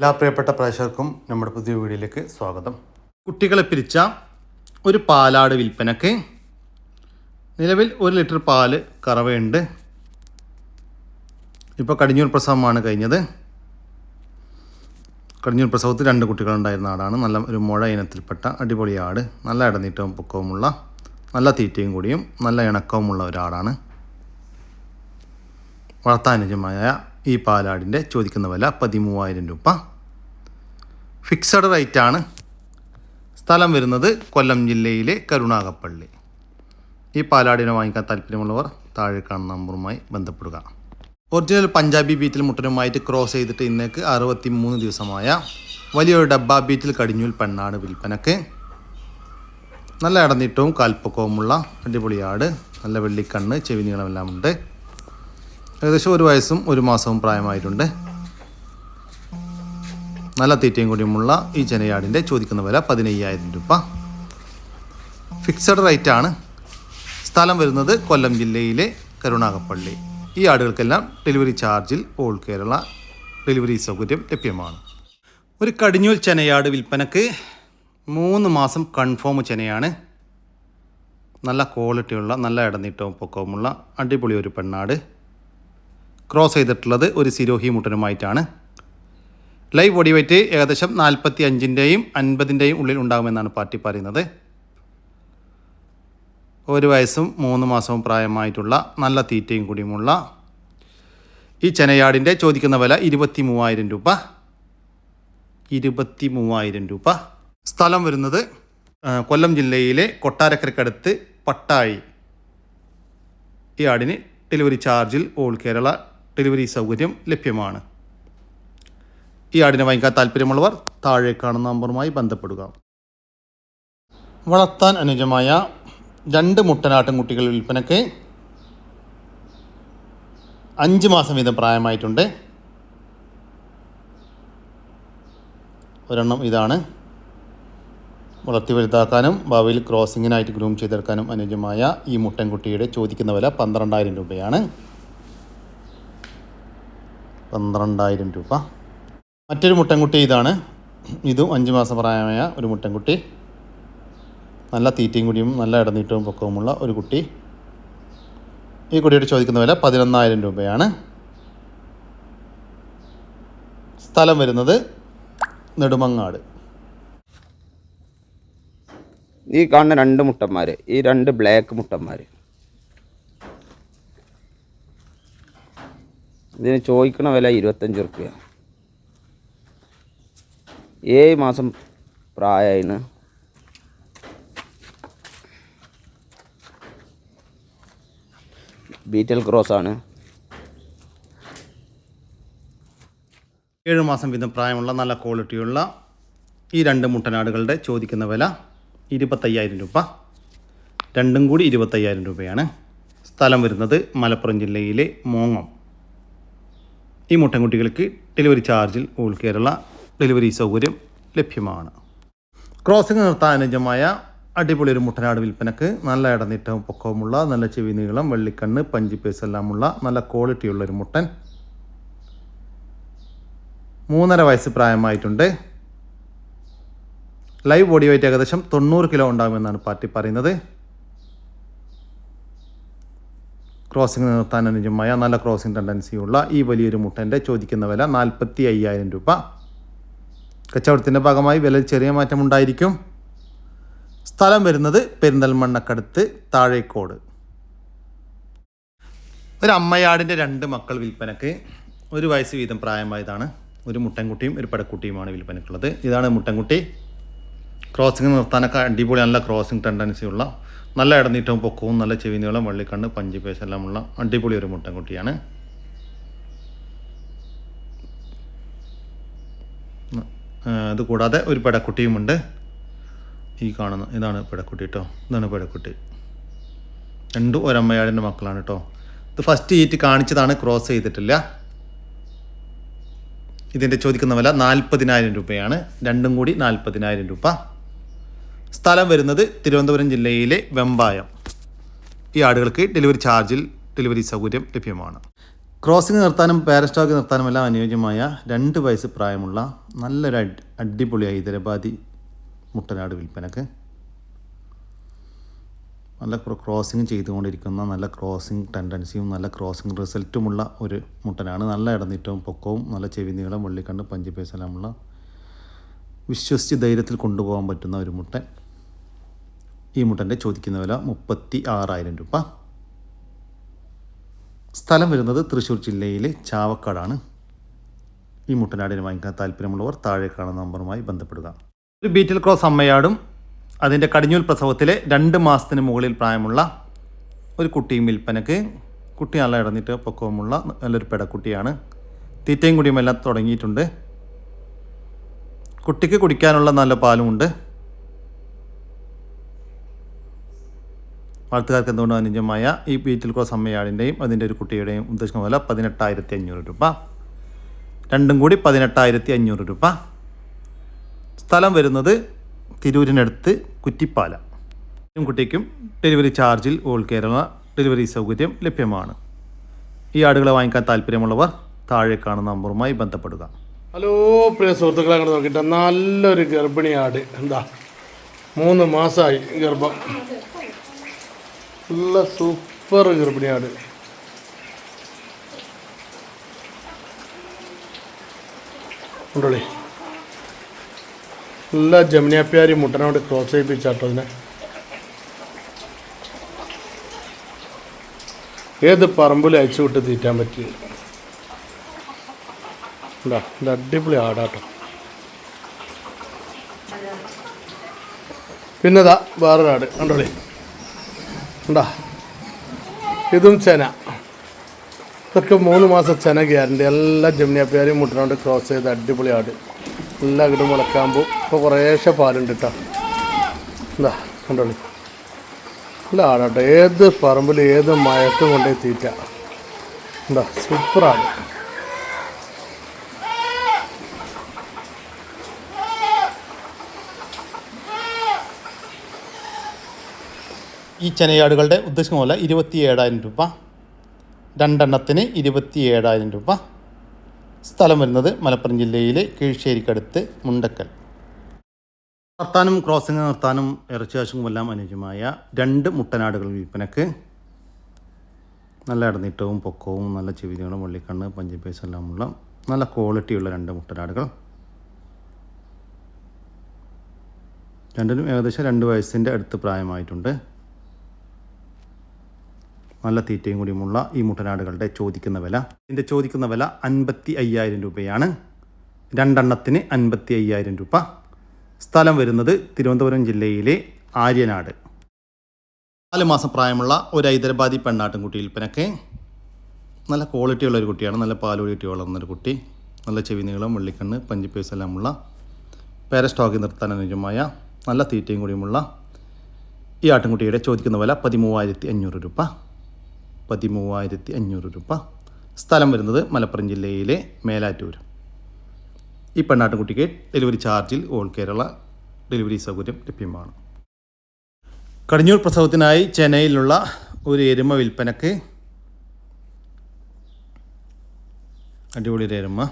എല്ലാ പ്രിയപ്പെട്ട പ്രേക്ഷകർക്കും നമ്മുടെ പുതിയ വീഡിയോയിലേക്ക് സ്വാഗതം. കുട്ടികളെ പിരിച്ച ഒരു പാലാട് വിൽപ്പനക്ക് നിലവിൽ ഒരു ലിറ്റർ പാൽ കറവയുണ്ട്. ഇപ്പോൾ കടിഞ്ഞൂർ പ്രസവമാണ് കഴിഞ്ഞത്. കടിഞ്ഞൂർ പ്രസവത്തിൽ രണ്ട് കുട്ടികളുണ്ടായിരുന്ന ആടാണ്. നല്ല ഒരു മുഴ ഇനത്തിൽപ്പെട്ട അടിപൊളി ആട്. നല്ല ഇടനീട്ടവും പൊക്കവുമുള്ള നല്ല തീറ്റയും കൂടിയും നല്ല ഇണക്കവുമുള്ള ഒരാടാണ്. വളർത്താനുജമായ ഈ പാലാടിന്റെ ചോദിക്കുന്ന വില പതിമൂവായിരം രൂപ. ഫിക്സഡ് റേറ്റാണ് സ്ഥലം വരുന്നത് കൊല്ലം ജില്ലയിലെ കരുണാകപ്പള്ളി. ഈ പാലാടിനെ വാങ്ങിക്കാൻ താല്പര്യമുള്ളവർ താഴെ കാണുന്ന നമ്പറുമായി ബന്ധപ്പെടുക. ഒറിജിനൽ പഞ്ചാബി ബീറ്റിൽ മുട്ടനുമായിട്ട് ക്രോസ് ചെയ്തിട്ട് ഇന്നേക്ക് അറുപത്തി മൂന്ന് ദിവസമായ വലിയൊരു ഡബ്ബ ബീറ്റിൽ കടിഞ്ഞൂൽ പെണ്ണാട് വിൽപ്പനക്ക്. നല്ല ഇടനീട്ടവും കാൽപ്പക്കവുമുള്ള അടിപൊളിയാട് നല്ല വെള്ളിക്കണ്ണ് ചെവി നീളമെല്ലാം ഉണ്ട്. ഏകദേശം ഒരു വയസ്സും ഒരു മാസവും പ്രായമായിട്ടുണ്ട്. നല്ല തീറ്റയും കൂടിയുമുള്ള ഈ ചെനയാടിന്റെ ചോദിക്കുന്ന വില പതിനയ്യായിരം രൂപ. ഫിക്സഡ് റേറ്റ് ആണ്. സ്ഥലം വരുന്നത് കൊല്ലം ജില്ലയിലെ കരുണാകപ്പള്ളി ഈ ആടുകൾക്കെല്ലാം ഡെലിവറി ചാർജിൽ ഓൾ കേരള ഡെലിവറി സൗകര്യം ലഭ്യമാണ്. ഒരു കടിഞ്ഞൂൽ ചെനയാട് വിൽപ്പനക്ക് മൂന്ന് മാസം കൺഫേം ചെനയാണ്. നല്ല ക്വാളിറ്റിയുള്ള നല്ല ഇടനീട്ടവും പൊക്കവുമുള്ള അടിപൊളി ഒരു പെണ്ണാട്. ക്രോസ് ചെയ്തിട്ടുള്ളത് ഒരു സിരോഹി മുട്ടനുമായിട്ടാണ്. ലൈവ് ബോഡി ഏകദേശം നാൽപ്പത്തി അഞ്ചിന്റെയും അൻപതിന്റെയും ഉള്ളിൽ ഉണ്ടാകുമെന്നാണ് പാർട്ടി പറയുന്നത്. ഒരു വയസ്സും മൂന്ന് മാസവും പ്രായമായിട്ടുള്ള നല്ല തീറ്റയും കൂടിയുമുള്ള ഈ ചെനയാടിന്റെ ചോദിക്കുന്ന വില ഇരുപത്തി മൂവായിരം രൂപ. ഇരുപത്തി മൂവായിരം രൂപ. സ്ഥലം വരുന്നത് കൊല്ലം ജില്ലയിലെ കൊട്ടാരക്കരക്കടുത്ത് പട്ടായി. ഈ ആടിന് ഡെലിവറി ചാർജിൽ ഓൾ കേരള ഡെലിവറി സൗകര്യം ലഭ്യമാണ്. ഈ ആടിനെ വാങ്ങിക്കാൻ താല്പര്യമുള്ളവർ താഴെ കാണുന്ന നമ്പറുമായി ബന്ധപ്പെടുക. വളർത്താൻ അനുജമായ രണ്ട് മുട്ടനാട്ടും കുട്ടികൾ വിൽപ്പനയ്ക്ക് അഞ്ച് മാസം വീതം പ്രായമായിട്ടുണ്ട്. ഒരെണ്ണം ഇതാണ്. വളർത്തി വലുതാക്കാനും ഭാവിയിൽ ക്രോസിങ്ങിനായിട്ട് ഗ്രൂം ചെയ്തെടുക്കാനും അനുജമായ ഈ മുട്ടൻകുട്ടിയുടെ ചോദിക്കുന്ന വില പന്ത്രണ്ടായിരം രൂപയാണ്. പന്ത്രണ്ടായിരം രൂപ. മറ്റൊരു മുട്ടൻകുട്ടി ഇതാണ്. ഇതും അഞ്ച് മാസം പ്രായമായ ഒരു മുട്ടൻകുട്ടി. നല്ല തീറ്റയും കുടിയും നല്ല ഇടനീട്ടവും പൊക്കവുമുള്ള ഒരു കുട്ടി. ഈ കുട്ടിയുടെ ചോദിക്കുന്ന വില പതിനൊന്നായിരം രൂപയാണ്. സ്ഥലം വരുന്നത് നെടുമങ്ങാട്. ഈ കാണുന്ന രണ്ട് മുട്ടന്മാർ ഈ രണ്ട് ബ്ലാക്ക് മുട്ടന്മാർ ഇതിന് ചോദിക്കണ വില ഇരുപത്തഞ്ച് റുപ്യ. ഏഴ് മാസം പ്രായമായിന്ന് ബീറ്റൽ ക്രോസ് ആണ് ഏഴ് മാസം വീതം പ്രായമുള്ള നല്ല ക്വാളിറ്റിയുള്ള ഈ രണ്ട് മുട്ടനാടുകളുടെ ചോദിക്കുന്ന വില ഇരുപത്തയ്യായിരം രൂപ. രണ്ടും കൂടി ഇരുപത്തയ്യായിരം രൂപയാണ്. സ്ഥലം വരുന്നത് മലപ്പുറം ജില്ലയിലെ മോങ്ങം. ഈ മുട്ടൻകുട്ടികൾക്ക് ഡെലിവറി ചാർജിൽ ഓൾ കേരള ഡെലിവറി സൗകര്യം ലഭ്യമാണ്. ക്രോസിംഗ് നിർത്താൻ അനുജമായ അടിപൊളി ഒരു മുട്ടനാട് വിൽപ്പനക്ക് നല്ല ഇടനീട്ടവും പൊക്കവുമുള്ള നല്ല ചെവി നീളം വെള്ളിക്കണ്ണ് പഞ്ചിപ്പേസ് എല്ലാമുള്ള നല്ല ക്വാളിറ്റിയുള്ള ഒരു മുട്ടൻ മൂന്നര വയസ്സ് പ്രായമായിട്ടുണ്ട്. ലൈവ് ബോഡി വെയിറ്റ് ഏകദേശം തൊണ്ണൂറ് കിലോ ഉണ്ടാകുമെന്നാണ് പാർട്ടി പറയുന്നത്. ക്രോസിംഗ് നിർത്താൻ അനുജമായ നല്ല ക്രോസിംഗ് ടെൻഡൻസിയുള്ള ഈ വലിയൊരു മുട്ടന്റെ ചോദിക്കുന്ന വില നാൽപ്പത്തി അയ്യായിരം രൂപ. കച്ചവടത്തിന്റെ ഭാഗമായി വില ചെറിയ മാറ്റമുണ്ടായിരിക്കും സ്ഥലം വരുന്നത് പെരിന്തൽമണ്ണക്കടുത്ത് താഴേക്കോട്. ഒരു അമ്മയാടിന്റെ രണ്ട് മക്കൾ വിൽപ്പനക്ക്. ഒരു വയസ്സ് വീതം പ്രായമായതാണ്. ഒരു മുട്ടൻകുട്ടിയും ഒരു പടക്കുട്ടിയുമാണ് വിൽപ്പനക്കുള്ളത്. ഇതാണ് മുട്ടൻകുട്ടി. ക്രോസിംഗ് നിർത്താനൊക്കെ അടിപൊളി നല്ല ക്രോസിംഗ് ടെൻഡൻസിയുള്ള നല്ല ഇടനീട്ടവും പൊക്കവും നല്ല ചെവി നീളം പഞ്ചി പഞ്ചിപ്പേസ് എല്ലാമുള്ള അടിപൊളി ഒരു മുട്ടൻകുട്ടിയാണ്. ആ, കൂടാതെ ഒരു പെടക്കുട്ടിയുമുണ്ട്. ഈ കാണുന്ന ഇതാണ് പെടക്കുട്ടി കേട്ടോ ഇതാണ് പെടക്കുട്ടി. രണ്ടും ഒരമ്മയാടിന്റെ മക്കളാണ് കേട്ടോ ഇത് ഫസ്റ്റ് ഈറ്റ് കാണിച്ചതാണ് ക്രോസ് ചെയ്തിട്ടില്ല. ഇതിന്റെ ചോദിക്കുന്ന വില നാൽപ്പതിനായിരം രൂപയാണ്. രണ്ടും കൂടി നാൽപ്പതിനായിരം രൂപ. സ്ഥലം വരുന്നത് തിരുവനന്തപുരം ജില്ലയിലെ വെമ്പായം. ഈ ആടുകൾക്ക് ഡെലിവറി ചാർജിൽ ഡെലിവറി സൗകര്യം ലഭ്യമാണ്. ക്രോസിംഗ് നിർത്താനും പാരസ്റ്റോക്ക് നിർത്താനും എല്ലാം അനുയോജ്യമായ രണ്ട് വയസ്സ് പ്രായമുള്ള നല്ലൊരു അടി അടിപൊളി ഹൈദരാബാദി മുട്ടനാട് വിൽപ്പനക്ക്. നല്ല ക്രോ- ക്രോസിംഗ് ചെയ്തുകൊണ്ടിരിക്കുന്ന നല്ല ക്രോസിംഗ് ടെൻഡൻസിയും നല്ല ക്രോസിംഗ് റിസൾട്ടുമുള്ള ഒരു മുട്ടനാണ് നല്ല ഇടനീറ്റവും പൊക്കവും നല്ല ചെവി നീളം വെള്ളിക്കണ്ട് പഞ്ചപേസലമുള്ള വിശ്വസിച്ച് ധൈര്യത്തിൽ കൊണ്ടുപോകാൻ പറ്റുന്ന ഒരു മുട്ടൻ. ഈ മുട്ടന്റെ ചോദിക്കുന്ന വില മുപ്പത്തി ആറായിരം രൂപ. സ്ഥലം വരുന്നത് തൃശ്ശൂർ ജില്ലയിലെ ചാവക്കാടാണ്. ഈ മുട്ടനാടിനെ വാങ്ങിക്കാൻ താല്പര്യമുള്ളവർ താഴെ കാണുന്ന നമ്പറുമായി ബന്ധപ്പെടുക. ഒരു ബീറ്റിൽ ക്രോസ് അമ്മയാടും അതിന്റെ കടിഞ്ഞൂൽ പ്രസവത്തിലെ രണ്ട് മാസത്തിന് മുകളിൽ പ്രായമുള്ള ഒരു കുട്ടിയും വിൽപ്പനക്ക് കുട്ടി നല്ല ഇടന്നിട്ട് പൊക്കവുമുള്ള നല്ലൊരു പെടക്കുട്ടിയാണ്. തീറ്റയും കുടിയുമെല്ലാം തുടങ്ങിയിട്ടുണ്ട്. കുട്ടിക്ക് കുടിക്കാനുള്ള നല്ല പാലുമുണ്ട്. വളർത്തുകാർക്ക് എന്തുകൊണ്ട് അനുയോജ്യമായ ഈ ബീറ്റിൽ ക്രോസ് അമ്മയാടിന്റെയും അതിന്റെ ഒരു കുട്ടിയുടെയും ഉദ്ദേശിക്കുന്ന വില പതിനെട്ടായിരത്തി അഞ്ഞൂറ് രൂപ. രണ്ടും കൂടി പതിനെട്ടായിരത്തി അഞ്ഞൂറ് രൂപ. സ്ഥലം വരുന്നത് തിരൂരിനടുത്ത് കുറ്റിപ്പാല. കുട്ടിക്കും ഡെലിവറി ചാർജിൽ ഓൾ കേരള ഡെലിവറി സൗകര്യം ലഭ്യമാണ്. ഈ ആടുകളെ വാങ്ങിക്കാൻ താല്പര്യമുള്ളവർ താഴെ കാണുന്ന നമ്പറുമായി ബന്ധപ്പെടുക. ഹലോ പ്രിയ സുഹൃത്തുക്കളെ അങ്ങോട്ട് നോക്കിയിട്ട് നല്ലൊരു ഗർഭിണി ആട്. എന്താ? മൂന്ന് മാസമായി ഗർഭം. നല്ല സൂപ്പർ ഗർഭിണിയാണ്. ഉണ്ടോളി നല്ല ജമുനാപ്യാരി മുട്ടനോട് ക്രോസ് ചെയ്യിപ്പിച്ചാട്ടോ അതിനെ. ഏത് പറമ്പിലും അയച്ചു വിട്ട് തീറ്റാൻ പറ്റി എന്താ ഇത് അടിപൊളി ആടാട്ടോ. പിന്നെതാ വേറൊരാട്. കണ്ടോളി ഉണ്ടാ? ഇതും ചെന. ഇതൊക്കെ മൂന്ന് മാസം ചെന ഗ്യാരണ്ടി. എല്ലാ ജമുനാപ്പിയാരെയും മുട്ടിനോണ്ട് ക്രോസ് ചെയ്ത് അടിപൊളി ആട് എല്ലാ കിട്ടും മുളക്കാകുമ്പോൾ ഇപ്പോൾ കുറേശ്ശെ പാലുണ്ട് കേട്ടോ എന്താ കണ്ടോളി. നല്ല ആടാട്ടോ. ഏത് പറമ്പിൽ ഏത് മയത്തും കൊണ്ടേ തീറ്റ. എന്താ സൂപ്പറാണ് ഈ ചെനയാടുകളുടെ ഉദ്ദേശിക്കുന്ന പോലെ ഇരുപത്തി ഏഴായിരം രൂപ. രണ്ടെണ്ണത്തിന് ഇരുപത്തി ഏഴായിരം രൂപ. സ്ഥലം വരുന്നത് മലപ്പുറം ജില്ലയിലെ കീഴ്ശ്ശേരിക്കടുത്ത് മുണ്ടക്കൽ. നിർത്താനും ക്രോസിംഗ് നിർത്താനും ഇറച്ചിയാശും എല്ലാം അനുയോജ്യമായ രണ്ട് മുട്ടനാടുകൾ വിൽപ്പനക്ക്. നല്ല ഇടനീട്ടവും പൊക്കവും നല്ല ചെവിതികളും വെള്ളിക്കണ്ണ് എല്ലാം ഉള്ള നല്ല ക്വാളിറ്റിയുള്ള രണ്ട് മുട്ടനാടുകൾ. രണ്ടിനും ഏകദേശം രണ്ട് വയസ്സിന്റെ അടുത്ത് പ്രായമായിട്ടുണ്ട്. നല്ല തീറ്റയും കൂടിയുമുള്ള ഈ മുട്ടനാടുകളുടെ ചോദിക്കുന്ന വില. ഇതിന്റെ ചോദിക്കുന്ന വില അൻപത്തി അയ്യായിരം രൂപയാണ്. രണ്ടെണ്ണത്തിന് അൻപത്തി അയ്യായിരം രൂപ. സ്ഥലം വരുന്നത് തിരുവനന്തപുരം ജില്ലയിലെ ആര്യനാട്. നാല് മാസം പ്രായമുള്ള ഒരു ഹൈദരാബാദി പെണ്ണാട്ടുംകുട്ടി വിൽപ്പനക്ക്. നല്ല ക്വാളിറ്റിയുള്ള ഒരു കുട്ടിയാണ്. നല്ല പാലുകൂടി കിട്ടി വളർന്നൊരു കുട്ടി. നല്ല ചെവി നീളം വെള്ളിക്കണ്ണ് പഞ്ചിപ്പേസ് എല്ലാമുള്ള പേര സ്റ്റോക്കിൽ നിർത്താൻ അനുയോജ്യമായ നല്ല തീറ്റയും കൂടിയുമുള്ള ഈ ആട്ടിൻകുട്ടിയുടെ ചോദിക്കുന്ന വില പതിമൂവായിരത്തി അഞ്ഞൂറ് രൂപ. പതിമൂവായിരത്തി അഞ്ഞൂറ് രൂപ. സ്ഥലം വരുന്നത് മലപ്പുറം ജില്ലയിലെ മേലാറ്റൂർ. ഈ പെണ്ണാട്ടുകുട്ടിക്ക് ഡെലിവറി ചാർജിൽ ഓൾ കേരള ഡെലിവറി സൗകര്യം ലഭ്യമാണ്. കടിഞ്ഞൂർ പ്രസവത്തിനായി ചെന്നൈയിലുള്ള ഒരു എരുമ വിൽപ്പനക്ക് അടിപൊളി ഒരു എരുമ.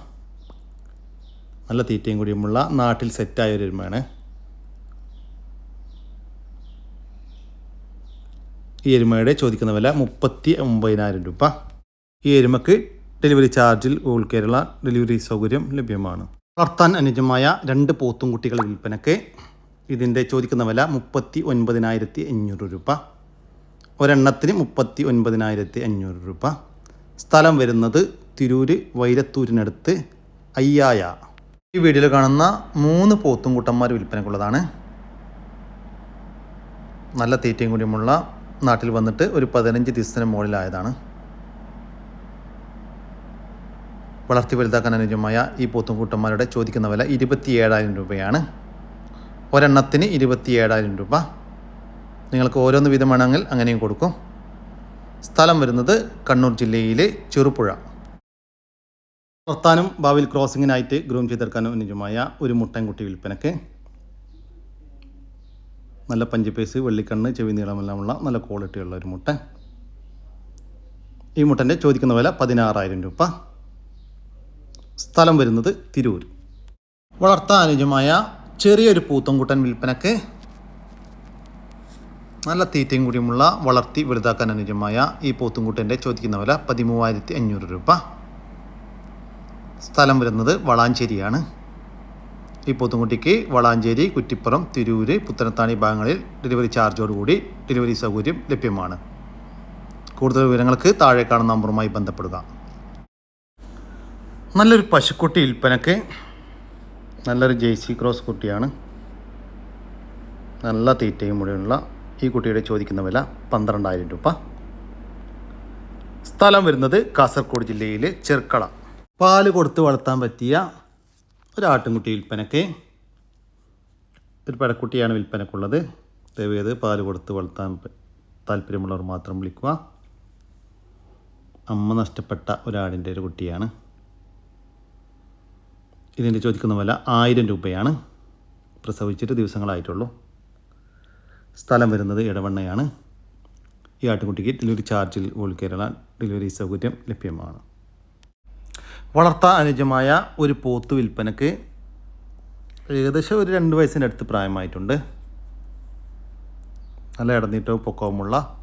നല്ല തീറ്റയും കൂടിയുമുള്ള നാട്ടിൽ സെറ്റായ ഒരു എരുമയാണ്. ഈ എരുമയുടെ ചോദിക്കുന്ന വില മുപ്പത്തി ഒമ്പതിനായിരം രൂപ. ഈ എരുമക്ക് ഡെലിവറി ചാർജിൽ ഓൾ കേരള ഡെലിവറി സൗകര്യം ലഭ്യമാണ്. വളർത്താൻ അനുജമായ രണ്ട് പോത്തും കുട്ടികൾ വിൽപ്പനക്ക് ഇതിന്റെ ചോദിക്കുന്ന വില മുപ്പത്തി ഒൻപതിനായിരത്തി അഞ്ഞൂറ് രൂപ. ഒരെണ്ണത്തിന് മുപ്പത്തി ഒൻപതിനായിരത്തി അഞ്ഞൂറ് രൂപ. സ്ഥലം വരുന്നത് തിരൂര് വൈരത്തൂരിനടുത്ത് അയ്യായ. ഈ വീഡിയോയിൽ കാണുന്ന മൂന്ന് പോത്തും കുട്ടന്മാർ വിൽപ്പനക്കുള്ളതാണ് നല്ല തീറ്റയും കൂടിയുമുള്ള നാട്ടിൽ വന്നിട്ട് ഒരു പതിനഞ്ച് ദിവസത്തിന് മുകളിലായതാണ്. വളർത്തി വലുതാക്കാൻ അനുയോജ്യമായ ഈ പോത്തുംകൂട്ടന്മാരുടെ ചോദിക്കുന്ന വില ഇരുപത്തി ഏഴായിരം രൂപയാണ്. ഒരെണ്ണത്തിന് ഇരുപത്തി ഏഴായിരം രൂപ. നിങ്ങൾക്ക് ഓരോന്ന് വേണമെങ്കിൽ അങ്ങനെയും കൊടുക്കും. സ്ഥലം വരുന്നത് കണ്ണൂർ ജില്ലയിലെ ചെറുപുഴ. നിർത്താനും ഭാവിയിൽ ക്രോസിങ്ങിനായിട്ട് ഗ്രൂം ചെയ്തെടുക്കാനും അനുയോജ്യമായ ഒരു മുട്ടൻകുട്ടി വിൽപ്പനക്ക്. നല്ല പഞ്ചിപ്പേസ് വെള്ളിക്കണ്ണ് ചെവി നീളമെല്ലാമുള്ള നല്ല ക്വാളിറ്റിയുള്ള ഒരു മുട്ട. ഈ മുട്ടന്റെ ചോദിക്കുന്ന വില പതിനാറായിരം രൂപ. സ്ഥലം വരുന്നത് തിരൂർ. വളർത്താൻ അനുജമായ ചെറിയൊരു പൂത്തൻകുട്ടൻ വിൽപ്പനക്ക് നല്ല തീറ്റയും കൂടിയുമുള്ള വളർത്തി വലുതാക്കാൻ അനുജമായ ഈ പോത്തുംകുട്ടന്റെ ചോദിക്കുന്ന വില പതിമൂവായിരത്തി അഞ്ഞൂറ് രൂപ. സ്ഥലം വരുന്നത് വളാഞ്ചേരിയാണ്. ഈ പോത്തുംകുട്ടിക്ക് വളാഞ്ചേരി കുറ്റിപ്പുറം തിരൂര് പുത്തനത്താണി ഭാഗങ്ങളിൽ ഡെലിവറി ചാർജോടുകൂടി ഡെലിവറി സൗകര്യം ലഭ്യമാണ്. കൂടുതൽ വിവരങ്ങൾക്ക് താഴെ കാണുന്ന നമ്പറുമായി ബന്ധപ്പെടുക. നല്ലൊരു പശുക്കുട്ടി വിൽപ്പനക്ക് നല്ലൊരു ജേഴ്സി ക്രോസ് കുട്ടിയാണ്. നല്ല തീറ്റയും മുഴുവനുള്ള ഈ കുട്ടിയുടെ ചോദിക്കുന്ന വില പന്ത്രണ്ടായിരം രൂപ. സ്ഥലം വരുന്നത് കാസർഗോഡ് ജില്ലയിലെ ചെർക്കള. പാൽ കൊടുത്ത് വളർത്താൻ പറ്റിയ ഒരു ആട്ടിൻകുട്ടി വിൽപ്പനക്ക് ഒരു പടക്കുട്ടിയാണ് വിൽപ്പനക്കുള്ളത്. ദയവേത് പാൽ കൊടുത്ത് വളർത്താൻ താല്പര്യമുള്ളവർ മാത്രം വിളിക്കുക. അമ്മ നഷ്ടപ്പെട്ട ഒരാടിന്റെ ഒരു കുട്ടിയാണ്. ഇതിന്റെ ചോദിക്കുന്ന വില ആയിരം രൂപയാണ്. പ്രസവിച്ചിട്ട് ദിവസങ്ങളായിട്ടുള്ളൂ. സ്ഥലം വരുന്നത് ഇടവണ്ണയാണ് ഈ ആട്ടുകുട്ടിക്ക് ഡെലിവറി ചാർജിൽ ഓൾ കേരള ഡെലിവറി സൗകര്യം ലഭ്യമാണ്. വളർത്താൻ അനുജമായ ഒരു പോത്ത് വിൽപ്പനക്ക് ഏകദേശം ഒരു രണ്ട് വയസ്സിന്റെ അടുത്ത് പ്രായമായിട്ടുണ്ട്. നല്ല ഇടനീട്ടവും പൊക്കവുമുള്ള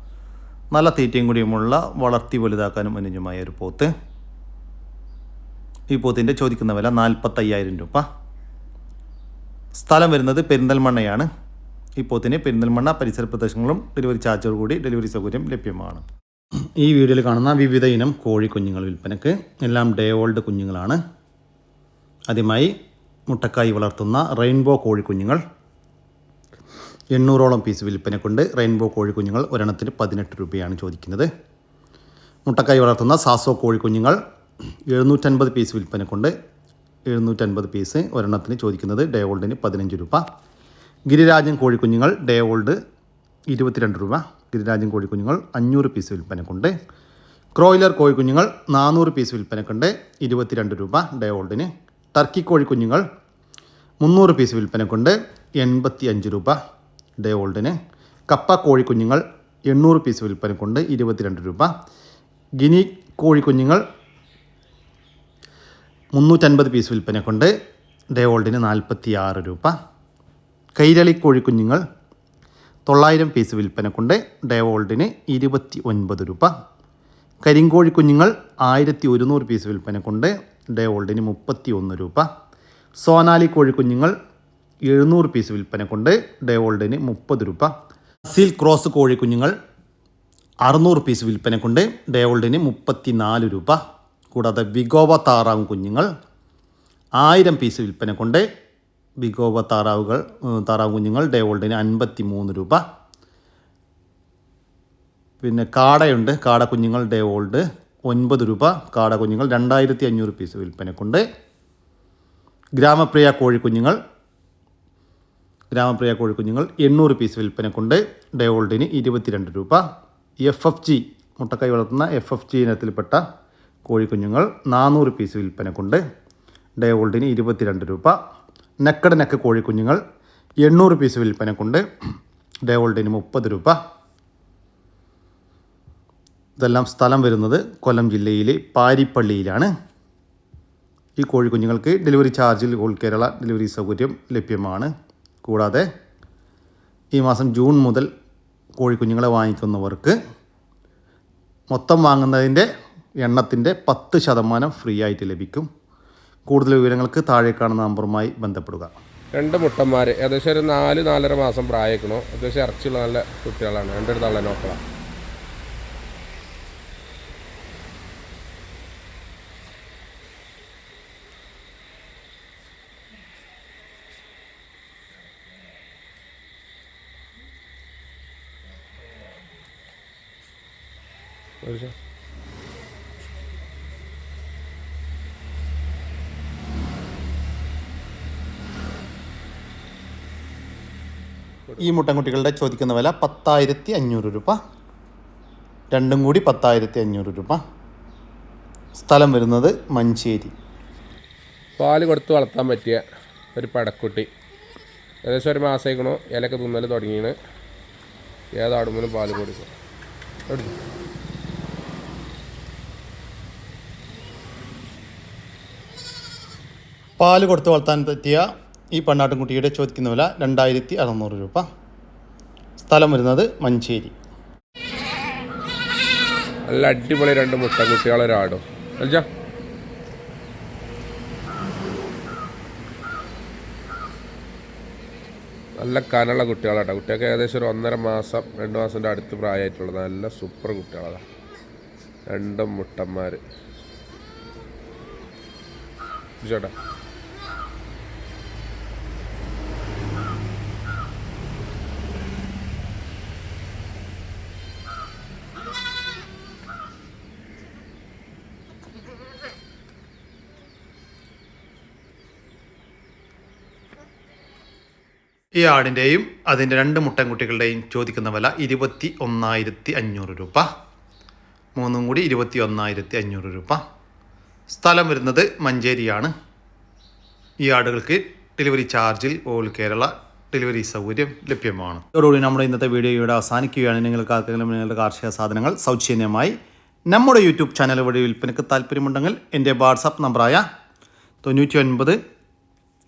നല്ല തീറ്റയും കൂടിയുമുള്ള വളർത്തി വലുതാക്കാനും അനുജമായ ഒരു പോത്ത്. ഈ പോത്തിന്റെ ചോദിക്കുന്ന വില നാൽപ്പത്തയ്യായിരം രൂപ. സ്ഥലം വരുന്നത് പെരിന്തൽമണ്ണയാണ്. ഈ പോത്തിന് പെരിന്തൽമണ്ണ പരിസര പ്രദേശങ്ങളും ഡെലിവറി ചാർജോട് കൂടി ഡെലിവറി സൗകര്യം ലഭ്യമാണ്. ഈ വീഡിയോയിൽ കാണുന്ന വിവിധ ഇനം കോഴി കുഞ്ഞുങ്ങൾ വിൽപ്പനക്ക്. എല്ലാം ഡേ ഓൾഡ് കുഞ്ഞുങ്ങളാണ്. ആദ്യമായി മുട്ടക്കായി വളർത്തുന്ന റെയിൻബോ കോഴി കോഴിക്കുഞ്ഞുങ്ങൾ എണ്ണൂറോളം പീസ് വിൽപ്പനക്കുണ്ട്. റെയിൻബോ കോഴി കുഞ്ഞുങ്ങൾ ഒരെണ്ണത്തിന് പതിനെട്ട് രൂപയാണ് ചോദിക്കുന്നത്. മുട്ടക്കായി വളർത്തുന്ന സാസോ കോഴിക്കുഞ്ഞുങ്ങൾ എഴുന്നൂറ്റൻപത് പീസ് വിൽപ്പനക്കുണ്ട്. എഴുന്നൂറ്റൻപത് പീസ് ഒരെണ്ണത്തിന് ചോദിക്കുന്നത് ഡേ ഓൾഡിന് പതിനഞ്ച് രൂപ. ഗിരിരാജൻ കോഴിക്കുഞ്ഞുങ്ങൾ ഡേ ഓൾഡ് ഇരുപത്തിരണ്ട് രൂപ. ഗിരിരാജൻ കോഴിക്കുഞ്ഞുങ്ങൾ അഞ്ഞൂറ് പീസ് വിൽപ്പനക്കുണ്ട്. ക്രോയിലർ കോഴിക്കുഞ്ഞുങ്ങൾ നാനൂറ് പീസ് വിൽപ്പനക്കുണ്ട്. ഇരുപത്തിരണ്ട് രൂപ ഡേ ഓൾഡിന് ടർക്കി കോഴിക്കുഞ്ഞുങ്ങൾ മുന്നൂറ് പീസ് വിൽപ്പനക്കുണ്ട്. എൺപത്തി അഞ്ച് രൂപ ഡേ ഓൾഡിന് കപ്പ കോഴിക്കുഞ്ഞുങ്ങൾ എണ്ണൂറ് പീസ് വിൽപ്പനക്കുണ്ട്. ഇരുപത്തിരണ്ട് രൂപ. ഗിനി കോഴിക്കുഞ്ഞുങ്ങൾ മുന്നൂറ്റൻപത് പീസ് വിൽപ്പനക്കുണ്ട്. ഡേ ഓൾഡിന് നാൽപ്പത്തി ആറ് രൂപ. കൈരളി കോഴിക്കുഞ്ഞുങ്ങൾ തൊള്ളായിരം പീസ് വിൽപ്പനക്കുണ്ട് ഡേ ഓൾഡിന് ഇരുപത്തി ഒൻപത് രൂപ. കരിങ്കോഴി കുഞ്ഞുങ്ങൾ ആയിരത്തി ഒരുന്നൂറ് പീസ് വിൽപ്പനക്കുണ്ട് ഡേ ഓൾഡിന് മുപ്പത്തി ഒന്ന് രൂപ. സോനാലി കോഴിക്കുഞ്ഞുങ്ങൾ എഴുന്നൂറ് പീസ് വിൽപ്പനക്കുണ്ട് ഡേ ഓൾഡിന് മുപ്പത് രൂപ. സീൽ ക്രോസ് കോഴിക്കുഞ്ഞുങ്ങൾ അറുന്നൂറ് പീസ് വിൽപ്പനക്കുണ്ട് ഡേ ഓൾഡിന് മുപ്പത്തി നാല് രൂപ. കൂടാതെ വിഗോവ താറാവും കുഞ്ഞുങ്ങൾ ആയിരം പീസ് വിൽപ്പനക്കുണ്ട് വിഗോവ താറാവുകൾ താറാവ് കുഞ്ഞുങ്ങൾ ഡേ ഓൾഡിന് അൻപത്തി മൂന്ന് രൂപ. പിന്നെ കാടയുണ്ട് കാട കുഞ്ഞുങ്ങൾ ഡേ ഓൾഡ് ഒൻപത് രൂപ. കാട കുഞ്ഞുങ്ങൾ രണ്ടായിരത്തി അഞ്ഞൂറ് പീസ് വിൽപ്പനക്കുണ്ട്. ഗ്രാമപ്രിയ കോഴിക്കുഞ്ഞുങ്ങൾ ഗ്രാമപ്രിയ കോഴിക്കുഞ്ഞുങ്ങൾ എണ്ണൂറ് പീസ് വിൽപ്പനക്കുണ്ട്. ഡേ ഓൾഡിന് ഇരുപത്തിരണ്ട് രൂപ. എഫ് എഫ് ജി മുട്ടക്കൈ വളർത്തുന്ന എഫ് എഫ് ജി ഇനത്തിൽപ്പെട്ട കോഴിക്കുഞ്ഞുങ്ങൾ നാനൂറ് പീസ് വിൽപ്പനക്കുണ്ട്. ഡേ ഓൾഡിന് ഇരുപത്തിരണ്ട് രൂപ. നെക്കട് നെക്ക് കോഴിക്കുഞ്ഞുങ്ങൾ എണ്ണൂറ് പീസ് വിൽപ്പനക്കുണ്ട്. ഡേ ഓൾഡിന് മുപ്പത് രൂപ. ഇതെല്ലാം സ്ഥലം വരുന്നത് കൊല്ലം ജില്ലയിലെ പാരിപ്പള്ളിയിലാണ്. ഈ കോഴിക്കുഞ്ഞുങ്ങൾക്ക് ഡെലിവറി ചാർജിൽ ഓൾ കേരള ഡെലിവറി സൗകര്യം ലഭ്യമാണ്. കൂടാതെ ഈ മാസം ജൂൺ മുതൽ കോഴിക്കുഞ്ഞുങ്ങളെ വാങ്ങിക്കുന്നവർക്ക് മൊത്തം വാങ്ങുന്നതിന്റെ എണ്ണത്തിന്റെ പത്ത് ശതമാനം ഫ്രീ ആയിട്ട് ലഭിക്കും. കൂടുതൽ വിവരങ്ങൾക്ക് താഴെ കാണുന്ന നമ്പറുമായി ബന്ധപ്പെടുക. രണ്ട് മുട്ടന്മാർ ഏകദേശം ഒരു നാല് നാലര മാസം പ്രായക്കണോ അത്യാവശ്യം ഇറച്ചിയുള്ള നല്ല കുട്ടികളാണ്. തള്ള നോക്കണം ഈ മുട്ടൻകുട്ടികളുടെ ചോദിക്കുന്ന വില പത്തായിരത്തി അഞ്ഞൂറ് രൂപ. രണ്ടും കൂടി പത്തായിരത്തി അഞ്ഞൂറ് രൂപ. സ്ഥലം വരുന്നത് മഞ്ചേരി. പാൽ കൊടുത്ത് വളർത്താൻ പറ്റിയ ഒരു പടക്കുട്ടി. ഏകദേശം ഒരു മാസമായിക്കണോ. ഇലക്കെ തിന്നൽ തുടങ്ങിയാണ് ഏതാടുമ്പോഴും പാൽ കൊടുക്കും. പാൽ കൊടുത്ത് വളർത്താൻ പറ്റിയ ഈ പെണ്ണാട്ടുംകുട്ടിയുടെ ചോദിക്കുന്ന വില രണ്ടായിരത്തി അറുന്നൂറ് രൂപ. സ്ഥലം വരുന്നത് മഞ്ചേരി. നല്ല അടിപൊളി രണ്ട് മുട്ടക്കുട്ടികളൊരാടും അൽജ നല്ല കനുള്ള കുട്ടികളാട്ടോ. കുട്ടികൾക്ക് ഏകദേശം ഒരു ഒന്നര മാസം രണ്ട് മാസത്തിന്റെ അടുത്ത് പ്രായമായിട്ടുള്ളത് നല്ല സൂപ്പർ കുട്ടികളാണ് രണ്ടും മുട്ടന്മാർ ചേട്ടാ ഈ ആടിന്റെയും അതിന്റെ രണ്ട് മുട്ടൻകുട്ടികളുടെയും ചോദിക്കുന്ന വില ഇരുപത്തി ഒന്നായിരത്തി അഞ്ഞൂറ് രൂപ. മൂന്നും കൂടി ഇരുപത്തി ഒന്നായിരത്തി അഞ്ഞൂറ് രൂപ. സ്ഥലം വരുന്നത് മഞ്ചേരിയാണ്. ഈ ആടുകൾക്ക് ഡെലിവറി ചാർജിൽ ഓൾ കേരള ഡെലിവറി സൗകര്യം ലഭ്യമാണ്. ഇതോടുകൂടി നമ്മുടെ ഇന്നത്തെ വീഡിയോ ഇവിടെ അവസാനിക്കുകയാണ്. നിങ്ങൾക്ക് ആർക്കെങ്കിലും നിങ്ങളുടെ കാർഷിക സാധനങ്ങൾ സൗജന്യമായി നമ്മുടെ യൂട്യൂബ് ചാനൽ വഴി വിൽപ്പനയ്ക്ക് താല്പര്യമുണ്ടെങ്കിൽ എന്റെ വാട്സാപ്പ് നമ്പറായ തൊണ്ണൂറ്റി ഒൻപത്